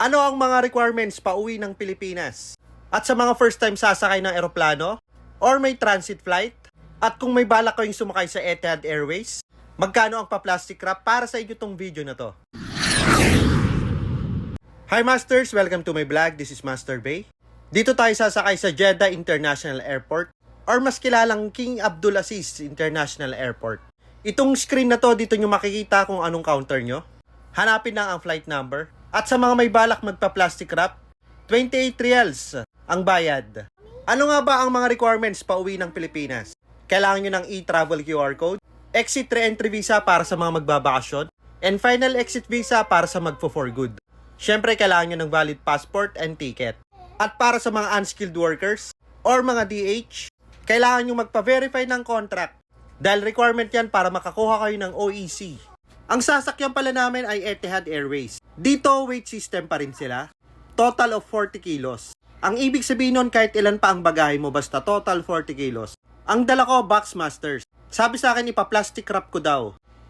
Ano ang mga requirements pa uwi ng Pilipinas? At sa mga first time sasakay ng eroplano? Or may transit flight? At kung may balak kayong sumakay sa Etihad Airways? Magkano ang pa-plastic wrap para sa inyo tong video na to? Hi Masters! Welcome to my vlog. This is Master Bay. Dito tayo sasakay sa Jeddah International Airport or mas kilalang King Abdulaziz International Airport. Itong screen na to, dito nyo makikita kung anong counter nyo. Hanapin lang ang flight number. At sa mga may balak magpa-plastic wrap, 28 reals ang bayad. Ano nga ba ang mga requirements pa uwi ng Pilipinas? Kailangan nyo ng e-travel QR code, exit re-entry visa para sa mga magbabakasyon, and final exit visa para sa magpo-for good. Siyempre, kailangan nyo ng valid passport and ticket. At para sa mga unskilled workers or mga DH, kailangan nyo magpa-verify ng contract dahil requirement yan para makakuha kayo ng OEC. Ang sasakyan pala namin ay Etihad Airways. Dito, weight system pa rin sila. Total of 40 kilos. Ang ibig sabihin nun kahit ilan pa ang bagahe mo basta total 40 kilos. Ang dala ko, Boxmasters. Sabi sa akin ipa-plastic wrap ko daw.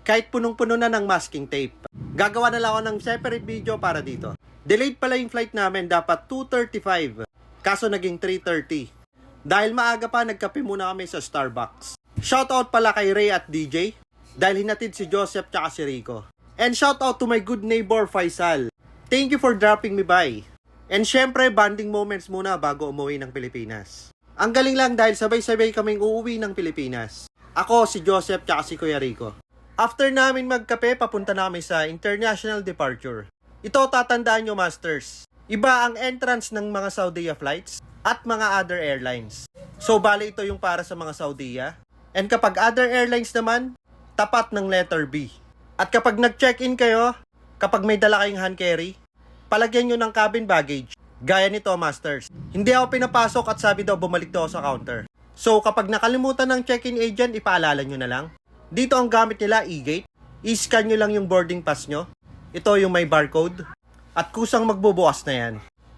Kahit punong-puno na ng masking tape. Gagawa na lang ako ng separate video para dito. Delayed pala yung flight namin, dapat 2.35. Kaso naging 3.30. Dahil maaga pa, nagkape muna kami sa Starbucks. Shoutout pala kay Ray at DJ. Dahil hinatid si Joseph tsaka si Rico. And shoutout to my good neighbor Faisal. Thank you for dropping me by. And syempre, bonding moments muna bago umuwi ng Pilipinas. Ang galing lang dahil sabay-sabay kaming uuwi ng Pilipinas. Ako, si Joseph, tsaka si Kuya Rico. After namin magkape, papunta na kami sa international departure. Ito tatandaan nyo, Masters. Iba ang entrance ng mga Saudia flights at mga other airlines. So, bali ito yung para sa mga Saudia. And kapag other airlines naman, tapat ng letter B. At kapag nag-check-in kayo, kapag may dala kayong hand carry, palagyan nyo ng cabin baggage. Gaya nito, Masters. Hindi ako pinapasok at sabi daw bumalik daw sa counter. So, kapag nakalimutan ng check-in agent, ipaalala nyo na lang. Dito ang gamit nila, e-gate. I-scan nyo lang yung boarding pass nyo. Ito yung may barcode. At kusang magbubukas na yan.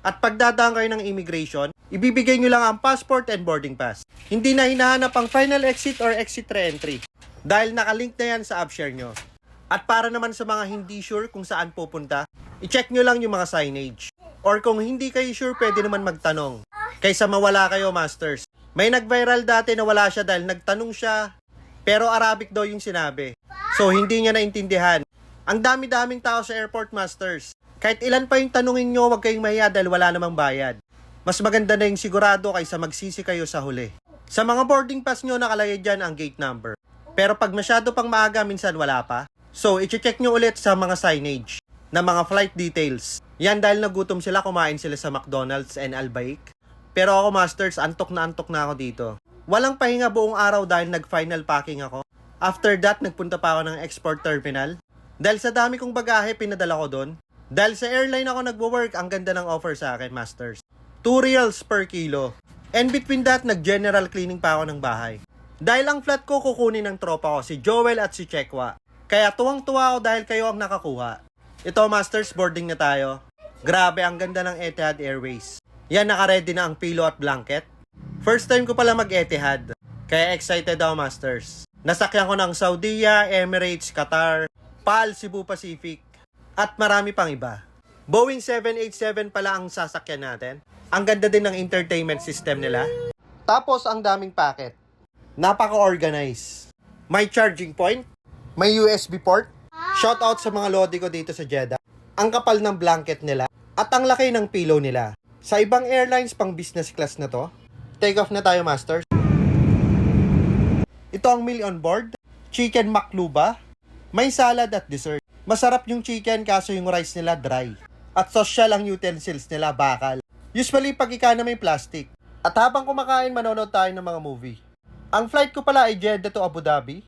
At pagdadaan kayo ng immigration, ibibigay nyo lang ang passport and boarding pass. Hindi na hinahanap ang final exit or exit re-entry. Dahil nakalink na yan sa AppShare nyo. At para naman sa mga hindi sure kung saan pupunta, i-check nyo lang yung mga signage. Or kung hindi kayo sure, pwede naman magtanong. Kaysa mawala kayo, masters. May nag-viral dati na wala siya dahil nagtanong siya, pero Arabic daw yung sinabi. So, hindi niya naintindihan. Ang dami-daming tao sa airport, masters. Kahit ilan pa yung tanungin nyo, huwag kayong mahiya dahil wala namang bayad. Mas maganda na yung sigurado kaysa magsisi kayo sa huli. Sa mga boarding pass nyo, nakalagay dyan ang gate number. Pero pag masyado pang maaga, minsan wala pa. So, i-check nyo ulit sa mga signage na mga flight details. Yan dahil nagutom sila, kumain sila sa McDonald's and Albaik. Pero ako, Masters, antok na antok na ako dito. Walang pahinga buong araw dahil nag-final packing ako. After that, nagpunta pa ako ng export terminal. Dahil sa dami kong bagahe, pinadala ko doon. Dahil sa airline ako nagwo-work, ang ganda ng offer sa akin, Masters. 2 reals per kilo. And between that, nag-general cleaning pa ako ng bahay. Dahil ang flat ko kukunin ng tropa ko, si Joel at si Chekwa. Kaya tuwang-tuwa ako dahil kayo ang nakakuha. Ito, Masters, boarding na tayo. Grabe, ang ganda ng Etihad Airways. Yan, nakaready na ang pilo at blanket. First time ko pala mag-Etihad. Kaya excited ako, Masters. Nasakyan ko ng Saudia, Emirates, Qatar, PAL, Cebu Pacific, at marami pang iba. Boeing 787 pala ang sasakyan natin. Ang ganda din ng entertainment system nila. Tapos, ang daming packet. Napaka-organize. May charging point, may USB port. Shoutout sa mga lodi ko dito sa Jeddah. Ang kapal ng blanket nila at ang laki ng pillow nila. Sa ibang airlines pang business class na to. Take off na tayo, masters. Ito ang meal on board. Chicken makluba. May salad at dessert. Masarap yung chicken kaso yung rice nila dry. At social ang utensils nila bakal. Usually pag ika na may plastic. At habang kumakain, manonood tayo ng mga movie. Ang flight ko pala ay Jeddah to Abu Dhabi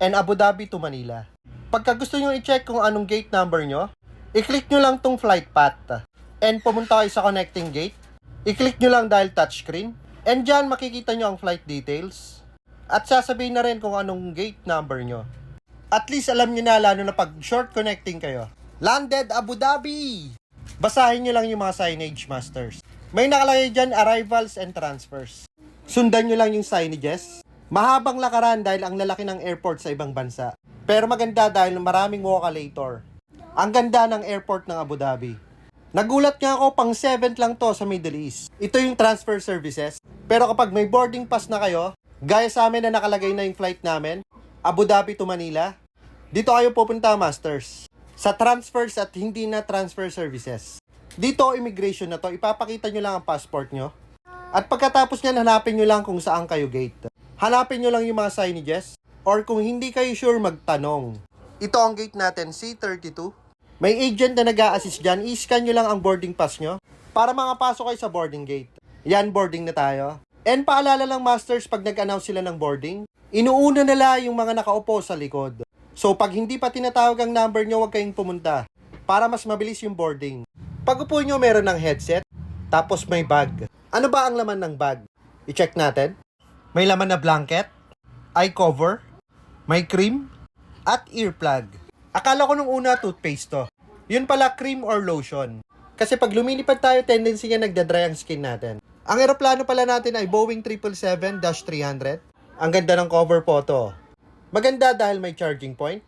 and Abu Dhabi to Manila. Pagka gusto nyo i-check kung anong gate number nyo, i-click nyo lang tong flight path. And pumunta kayo sa connecting gate. I-click nyo lang dahil touchscreen. And dyan makikita nyo ang flight details. At sasabihin na rin kung anong gate number nyo. At least alam nyo na lalo na pag short connecting kayo. Landed Abu Dhabi! Basahin nyo lang yung mga signage masters. May nakalagay dyan arrivals and transfers. Sundan nyo lang yung signages. Mahabang lakaran dahil ang lalaki ng airport sa ibang bansa. Pero maganda dahil maraming walkalator. Ang ganda ng airport ng Abu Dhabi. Nagulat nga ako pang 7th lang to sa Middle East. Ito yung transfer services. Pero kapag may boarding pass na kayo, gaya sa amin na nakalagay na yung flight namin, Abu Dhabi to Manila, dito kayo pupunta, Masters. Sa transfers at hindi na transfer services. Dito, immigration na to, ipapakita nyo lang ang passport nyo. At pagkatapos nyan, hanapin nyo lang kung saan kayo gate. Hanapin nyo lang yung mga signages. Or kung hindi kayo sure, magtanong. Ito ang gate natin, C32. May agent na nag assist dyan. I-scan nyo lang ang boarding pass nyo para makapasok kayo sa boarding gate. Yan, boarding na tayo. And paalala lang, Masters, pag nag-announce sila ng boarding, inuuna nila yung mga nakaupo sa likod. So, pag hindi pa tinatawag ang number nyo, huwag kayong pumunta para mas mabilis yung boarding. Pag upo nyo, meron ng headset, tapos may bag. Ano ba ang laman ng bag? I-check natin. May laman na blanket, eye cover, may cream, at earplug. Akala ko nung una toothpaste to. Yun pala cream or lotion. Kasi pag lumilipad tayo, tendency niya nagdadry ang skin natin. Ang eroplano pala natin ay Boeing 777-300. Ang ganda ng cover po to. Maganda dahil may charging point.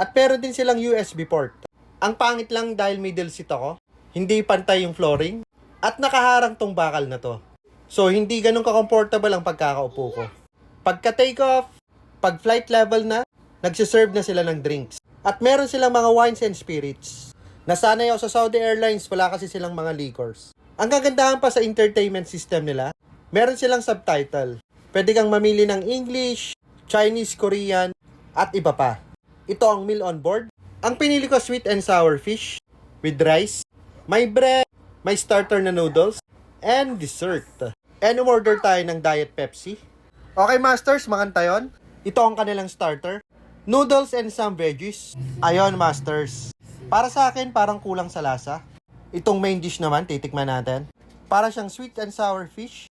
At meron din silang USB port. Ang pangit lang dahil middle seat ako. Hindi pantay yung flooring. At nakaharang tong bakal na to. So hindi ganun ka-comfortable ang pagkakaupo ko. Pagka take off, pag flight level na, nagsiserve na sila ng drinks. At meron silang mga wines and spirits. Nasanay ako sa Saudi Airlines, wala kasi silang mga liquors. Ang kagandahan pa sa entertainment system nila, meron silang subtitle. Pwede kang mamili ng English, Chinese, Korean, at iba pa. Ito ang meal on board. Ang pinili ko sweet and sour fish with rice, may bread, may starter na noodles, and dessert. And umorder tayo ng Diet Pepsi. Okay, Masters, makanta yon. Ito ang kanilang starter. Noodles and some veggies. Ayon, Masters. Para sa akin, parang kulang sa lasa. Itong main dish naman, titikman natin. Para siyang sweet and sour fish.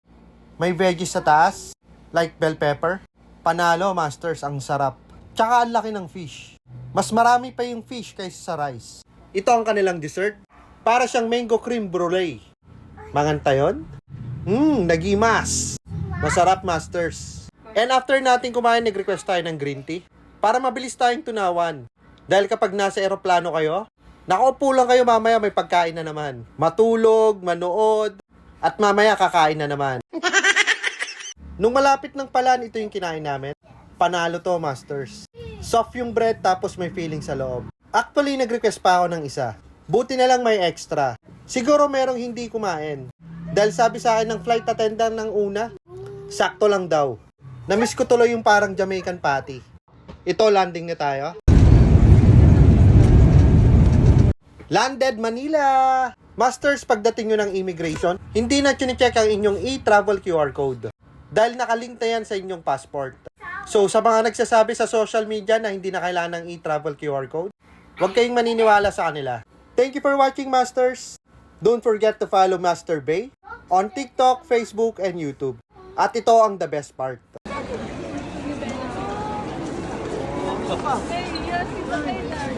May veggies sa taas, like bell pepper. Panalo, Masters, ang sarap. Tsaka ang laki ng fish. Mas marami pa yung fish kaysa sa rice. Ito ang kanilang dessert. Para siyang mango cream brulee. Manganta yun? Mmm, nagimas. Masarap, Masters. And after natin kumain, nag-request tayo ng green tea. Para mabilis tayong tunawan. Dahil kapag nasa eroplano kayo, nakaupo lang kayo mamaya may pagkain na naman. Matulog, manood, at mamaya kakain na naman. Nung malapit ng palan, ito yung kinain namin. Panalo to, Masters. Soft yung bread tapos may feeling sa loob. Actually, nag-request pa ako ng isa. Buti na lang may extra. Siguro merong hindi kumain. Dahil sabi sa akin ng flight attendant ng una, sakto lang daw. Namiss ko tuloy yung parang Jamaican patty. Ito, landing na tayo. Landed Manila! Masters, pagdating nyo ng immigration, hindi na check ang inyong e-travel QR code. Dahil nakalink na yan sa inyong passport. So, sa mga nagsasabi sa social media na hindi na kailangan ng e-travel QR code, huwag kayong maniniwala sa kanila. Thank you for watching, Masters! Don't forget to follow Master Bay on TikTok, Facebook, and YouTube. At ito ang the best part. Hey,